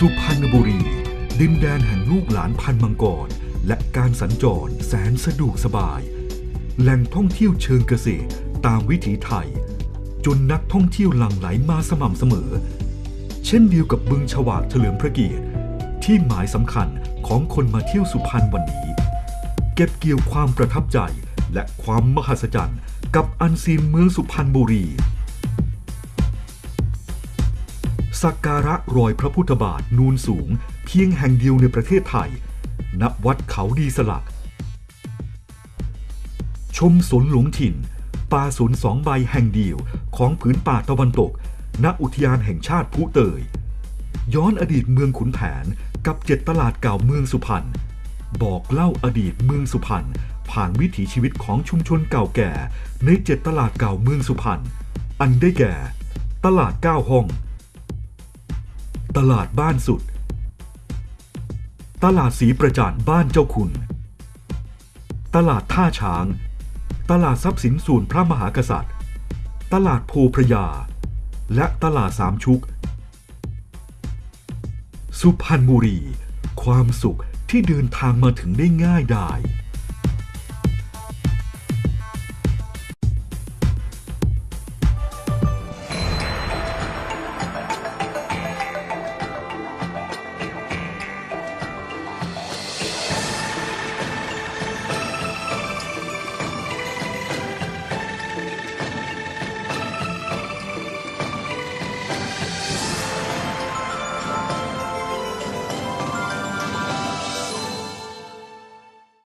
สุพรรณบุรี ดินแดนแห่งลูกหลานพันมังกร และการสัญจรแสนสะดวกสบาย แหล่งท่องเที่ยวเชิงเกษตรตามวิถีไทย จนนักท่องเที่ยวหลั่งไหลมาสม่ำเสมอ เช่นเดียวกับบึงฉวากเฉลิมพระเกียรติ ที่หมายสำคัญของคนมาเที่ยวสุพรรณวันนี้ เก็บเกี่ยวความประทับใจและความมหัศจรรย์กับอันซีนเมืองสุพรรณบุรี สักการะรอยพระพุทธบาทนูนสูง เพียงแห่งเดียวในประเทศไทย ณ วัดเขาดีสลัก ชมสนหลงถิ่น ป่าสนสองใบแห่งเดียวของผืนป่าตะวันตก ณ อุทยานแห่งชาติผู้เตย ย้อนอดีตเมืองขุนแผนกับเจ็ดตลาดเก่าเมืองสุพรรณ บอกเล่าอดีตเมืองสุพรรณผ่านวิถีชีวิตของชุมชนเก่าแก่ ในเจ็ดตลาดเก่าเมืองสุพรรณ อันได้แก่ ตลาดเก้าห้อง ตลาดบ้านสุด ตลาดสีประจานบ้านเจ้าคุณ ตลาดท่าช้าง ตลาดทรัพย์สินส่วนพระมหากษัตริย์ ตลาดโพพระยา และตลาดสามชุก สุพรรณบุรี ความสุขที่เดินทางมาถึงได้ง่ายดาย